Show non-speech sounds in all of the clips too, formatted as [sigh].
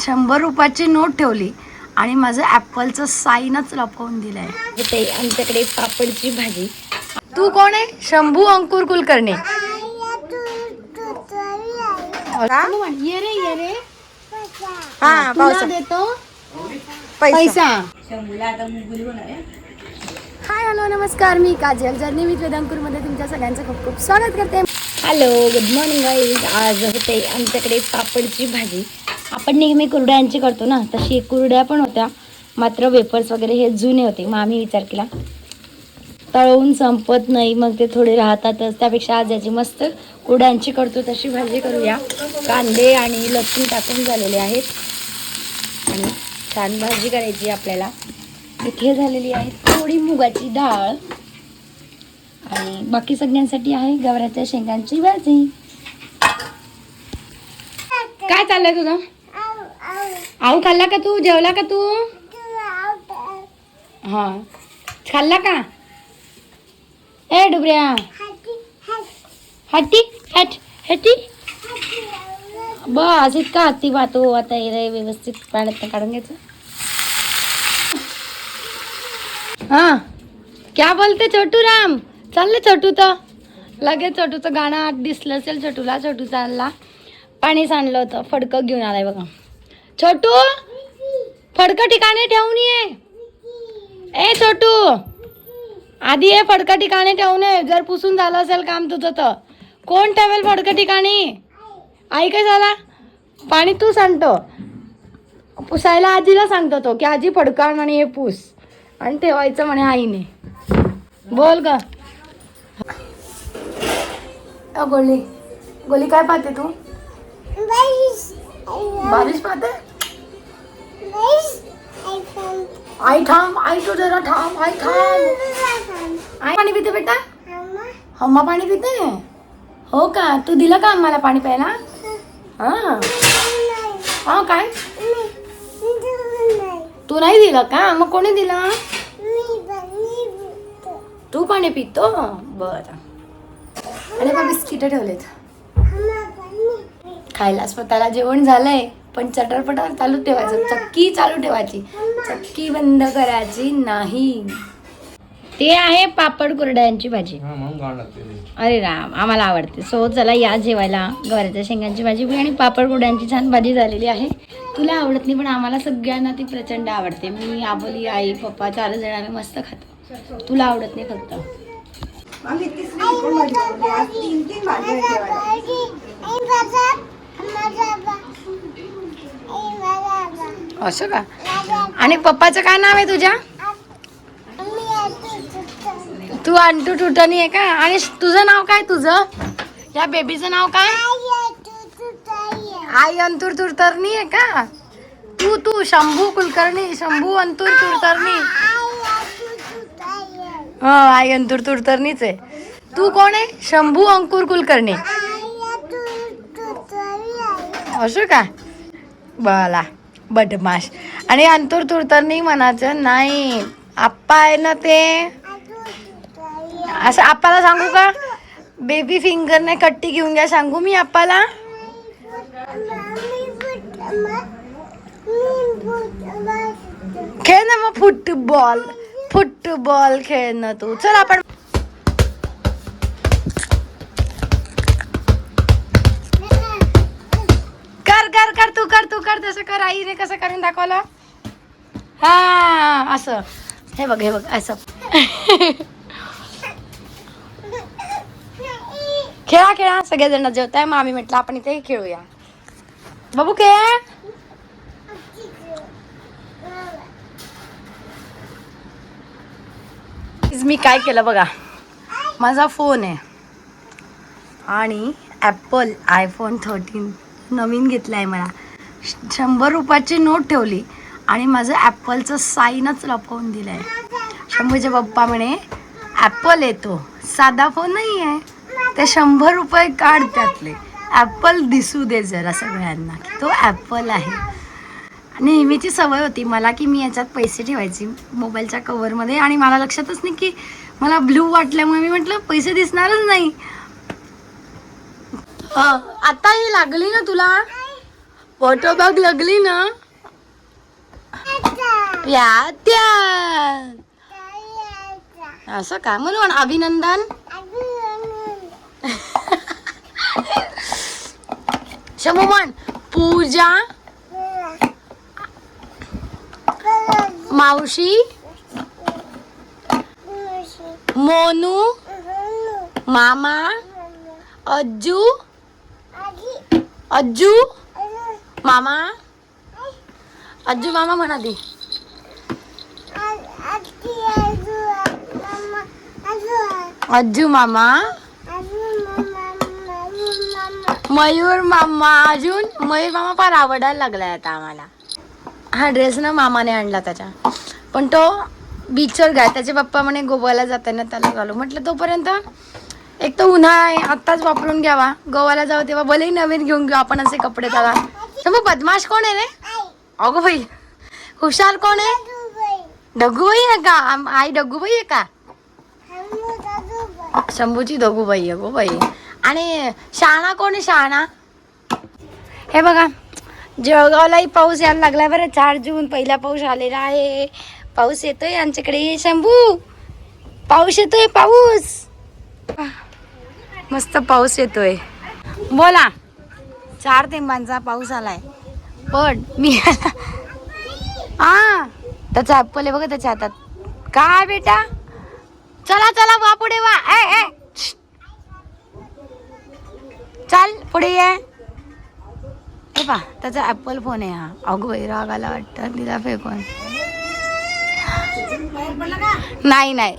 शंभर रुपयाची नोट ठेवली आणि माझं ॲपलचं साईनच लपवून दिलंय. ते आमच्याकडे पापडची भाजी. तू कोण आहे? शंभू अंकुर कुलकर्णी. ये रे ये रे. हा पावसा. देतो पैसा. हाय हॅलो नमस्कार. मी काजल जर्नी विथ वेदांकूरमध्ये तुमच्या सगळ्यांचं खूप खूप स्वागत करते. हॅलो गुड मॉर्निंग गाईज आज होते आमच्याकडे पापडची भाजी. आपण नेहमी कुरड्यांची करतो ना तशी कुरड्या पण होत्या. मात्र वेपर्स वगैरे हे जुने होते मग आम्ही विचार केला. तळवून संपत नाही मग ते थोडे राहतातच. त्यापेक्षा आज याची मस्त कुरड्यांची करतो तशी भाजी करूया. कांदे आणि लसूण टाकून झालेले आहेत. आणि छान भाजी करायची आपल्याला. इथे झालेली आहे थोडी मुगाची डाळ. आणि बाकी सगळ्यांसाठी आहे गवऱ्याच्या शेंगांची भाजी. काय चाललंय तुझं? आऊ खाल्ला का तू? जेवला का तू? हा. खाल्ला का? ए डुबऱ्या. हट्टी हट हट्टी. बस इतका हत्ती पाहतो. आता हे रे व्यवस्थित पाण्यात काढून घ्यायचं. हा. क्या बोलते छोटू राम चाललं छोटू तर. लगेच छोटूचं गाणं दिसलं असेल छोटूला छोटू चालला पाणी सांडलं होतं. फडकं घेऊन आलाय बघा. छोटू फडकं ठिकाणी ठेवून ये. ए छोटू आधी हे फडकं ठिकाणी ठेवून ये. जर पुसून झालं असेल काम तुझं तर. कोण ठेवेल फडकं ठिकाणी? आई काय झाला? पाणी तू सांगतो. पुसायला आजीला सांगतो तो की आजी फडकाण आणि हे पूस. आणि ठेवायचं म्हणे आईने. बोल ग. गोली. गोली काय पाहते तू? बारिश पाहते? आई थांब आई तू जरा थांब आई थांब आई पाणी पिते बेटा? हम्मा पाणी पिते? हो का? तू दिलं का आम्हाला पाणी प्यायला? हा. हा काय? तू नाही दिलं का? मग कोणी दिलं? तू पाणी पितो? बरं. आणि मग बिस्किट ठेवलेत. खायला स्वतःला जेवण झालंय. पण चटरपटर चालू ठेवायचं. चक्की चालू ठेवायची. चक्की बंद करायची नाही. ते आहे पापड कुरड्यांची भाजी. अरे राम आम्हाला आवडते. सो चला या जेवायला. गवाऱ्याच्या शेंगांची भाजी आणि पापड कुरड्यांची छान भाजी झालेली आहे. तुला आवडत नाही पण आम्हाला सगळ्यांना ती प्रचंड आवडते. मी आबोली आई पप्पा चार जण आम्ही मस्त खातो. तुला आवडत नाही फक्त. असं का? आणि पप्पाचं काय नाव आहे तुझ्या? तू अंटू टुटणी आहे का? आणि तुझं नाव काय तुझं? या बेबीचं नाव काय? आई अंतूर तुरतरणी आहे का? तू तू शंभू कुलकर्णी शंभू अंतूर तुरतरणी. हो आई अंतूर तुरतरणीच आहे. तू कोण आहे? शंभू अंकुर कुलकर्णी. असं का? बला. बदमाश. आणि अंतूर तुरतरणी म्हणायचं नाही आप्पा आहे ना ते. असं आप्पाला सांगू का? बेबी फिंगरने कट्टी घेऊन घ्या सांगू मी आप्पाला? खेळ ना मग फुटबॉल. फुटबॉल खेळ ना तू. चल आपण तू कर तू कर तसं कर आईने कसं करून दाखवलं? हा असं. हे बघ हे बघ असं. खेळा खेळा सगळेजण जेवताय मग आम्ही म्हटलं आपण इथे खेळूया. बाबू खेळ. मी काय केलं बघा? माझा फोन आहे. आणि ॲपल आयफोन थर्टीन नवीन घेतला आहे मला. शंभर रुपयाची नोट ठेवली आणि माझं ॲपलचं साईनच लपवून दिलं आहे शंभूचे पप्पा म्हणे ॲपल येतो. साधा फोन नाही आहे. ते शंभर रुपये काढ त्यातले. ॲपल दिसू दे जरा सगळ्यांना की तो ॲपल आहे. नेहमीची सवय होती मला की मी याच्यात पैसे ठेवायची मोबाईलच्या कवरमध्ये आणि मला लक्षातच नाही की मला ब्ल्यू वाटल्यामुळे मी म्हटलं पैसे दिसणारच नाही. हं, आता ही लागली ना तुला? फोटो बघ लागली ना. या त्या. असं का? म्हणून अभिनंदन. शमू म्हण पूजा. मावशी. मोनू. मामा. अज्जू. अज्जू. मामा? अज्जू मामा म्हणा दे. अज्जू मामा? मयूर मामा अजून? मयूर मामा फार आवडायला लागलाय आता आम्हाला. हा ड्रेस ना मामाने आणला त्याच्या. पण तो बीचवर गाय त्याचे पप्पा म्हणे गोव्याला जाताना त्याला घालू. म्हटलं तोपर्यंत एक तर उन्हाळा आहे आत्ताच वापरून घ्यावा. गोव्याला जाऊ तेव्हा भलेही नवीन घेऊन घेऊ आपण असे कपडे त्याला मग बदमाश कोण आहे रे? अगो बाई हुशार कोण आहे? डगूबाई. आहे का? आई डगूबाई आहे का? शंभूची दगूबाई आहे गो बाई. आणि शहाणा कोण आहे शहाणा हे बघा जळगावलाही पाऊस यायला लागला बरं. चार जून पहिला पाऊस आलेला आहे. पाऊस येतोय आमच्याकडे. शंभू पाऊस येतोय पाऊस. मस्त पाऊस येतोय. बोला. चार थेंबांचा पाऊस आलाय. पण मी हा त्याचा ऍपल आहे बघा त्याच्या हातात. काय बेटा? चला चला वा पुढे वा. ए ए चल पुढे ये. हे पा त्याचा ऍपल फोन आहे हा. अगं बाई राग आला वाटतं. तिला फेकून. नाही नाही.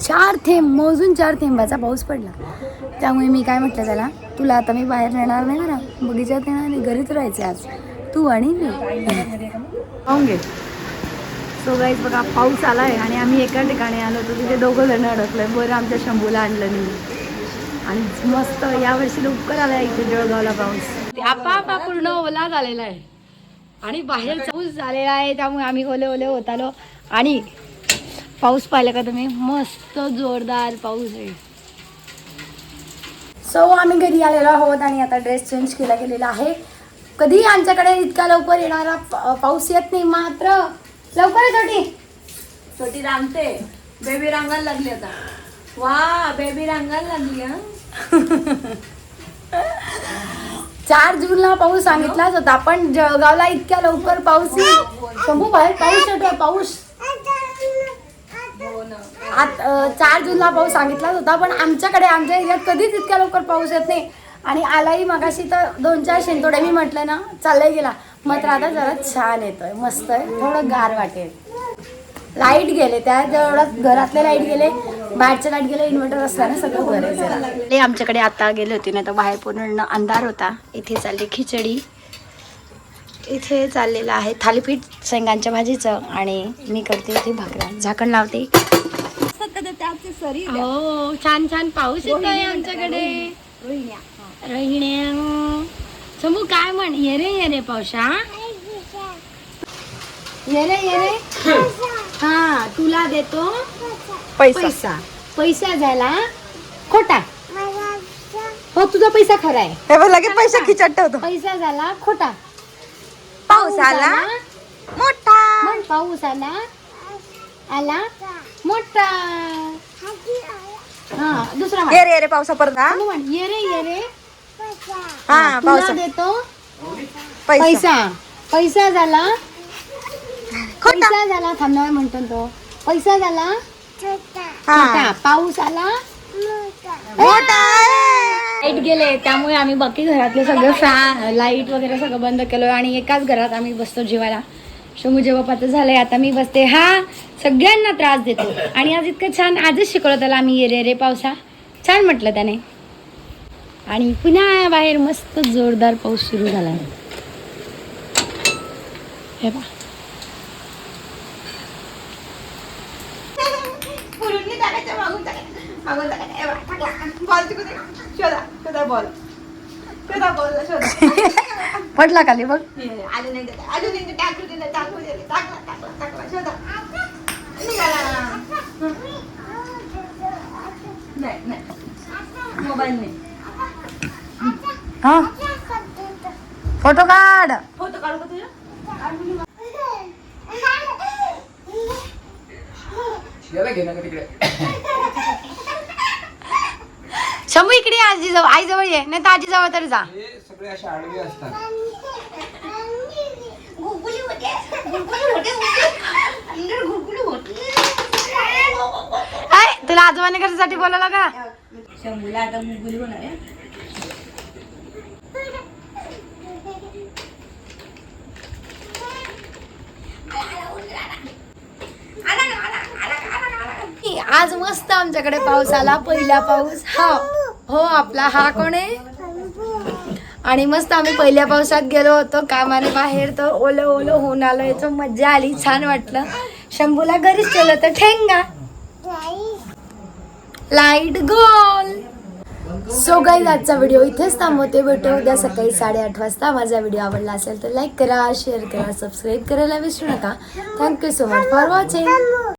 चार थेंब मोजून चार थेंबाचा पाऊस पडला. त्यामुळे मी काय म्हटलं त्याला? तुला आता मी बाहेर नेणार नाही बरं बगीचात येणार नाही घरीच राहायचे आज. तू आणि मी. पाहून घे. सो गाईज बघा पाऊस आलाय आणि आम्ही एका ठिकाणी आलो होतो तिथे दोघं जण अडकलोय. बरं आमच्या शंभूला आणलं नाही. आणि मस्त यावर्षी लवकर आलाय इथे जळगावला पाऊस. आपा पूर्ण ओला झालेला आहे. आणि बाहेर पाऊस झालेला आहे त्यामुळे आम्ही ओले ओले होत आलो. आणि पाऊस पाहिला का तुम्ही? मस्त जोरदार पाऊस आहे. सो आम्ही घरी आलेलो आहोत आणि आता ड्रेस चेंज केला गेलेला आहे. कधी आमच्याकडे इतका लवकर येणारा पाऊस येत नाही मात्र. लवकर आहे छोटी. छोटी रांगते. बेबी रांगायला लागली आता. वा बेबी रांगायला लागली चार जूनला पाऊस सांगितलाच होता पण जळगावला इतक्या लवकर पाऊस येईल. शंभू बाहेर पाऊस येतोय पाऊस. आत चार जूनला पाऊस सांगितलाच होता पण आमच्याकडे आमच्या एरियात कधीच इतक्या लवकर पाऊस येत नाही. आणि आलाही मगाशी तर दोन चार शेंतोडे मी म्हटलं ना चाललाय गेला. मात्र आता जरा छान येतोय मस्त आहे थोडं गार वाटेल. लाइट गेले त्या जेवढं घरातले लाइट गेले बाहेरचे लाइट गेले इन्व्हर्टर असताना सगळं घर आहे ते आमच्याकडे आता गेले होते ना तर बाहेर पूर्ण अंधार होता. इथे चालली खिचडी. इथे चाललेलं आहे थालीपीठ शेंगांच्या भाजीचं आणि मी करते इथे भाकऱ्या. झाकण लावते. हो छान छान पाऊस येतोय आमच्याकडे. रोहिण्या समू काय म्हण ये रे ये रे पावसा ये रे ये रे. हा तुला देतो पैसा. पैसा. पैसा झाला खोटा. हो तुझा पैसा खरा आहे. हे लगेच पैसे खिचत ठेवतो. पैसा झाला खोटा. पाऊस आला. मोठा. पाऊस आला. आला? मोठा. हा दुसरा. ये रे ये रे पावसा परत हा म्हण. ये रे ये रे. हा तुला पावसा. देतो. पैसा. पैसा. पैसा झाला. खोटा. पैसा झाला थांबणार म्हणतो तो. पैसा झाला. हा. खोटा पाऊस आला. मोठा. लाइट गेले त्यामुळे आम्ही बाकी घरातले सगळे फॅन लाइट वगैरे सगळं बंद केलं आणि एकाच घरात आम्ही बसतो जेवायला. शमू जेव्हा झालंय आता मी बसते. हा सगळ्यांना त्रास देतो. आणि आज इतकं छान आजच शिकवलं त्याला आम्ही ये रे रे पावसा. छान म्हटलं त्याने. आणि पुन्हा बाहेर मस्त जोरदार पाऊस सुरू झाला. हे पहा. [laughs] पडला खाली बघ. मोबाईल नाही हा? फोटो काढ. फोटो काढू का तुझ्या याला घे ना का तिकडे. शंभू इकडे ये, आजी जवळ आई जवळ ये. नाही तर आजी जवळ तरी जा. हे सगळे असे आडवे असतात. काय तुला आजोबाने कशासाठी बोलवलं का शंभूला आता मुगुली होणार आहे. आज मस्त आमच्याकडे पाऊस आला पहिला पाऊस. हा. हो आपला हा कोण आहे? आणि मस्त आम्ही पहिल्या पावसात गेलो होतो कामाने बाहेर तर ओलं ओलं होऊन आलो याचं मज्जा आली छान वाटलं. शंभूला घरीच केलं तर ठेंगा. लाइट गोल सो गाईज आजचा व्हिडिओ इथेच थांबवते. भेटू उद्या सकाळी साडेआठ वाजता. माझा व्हिडिओ आवडला असेल तर लाईक करा शेअर करा सबस्क्राईब करायला विसरू नका. Thank you so much for watching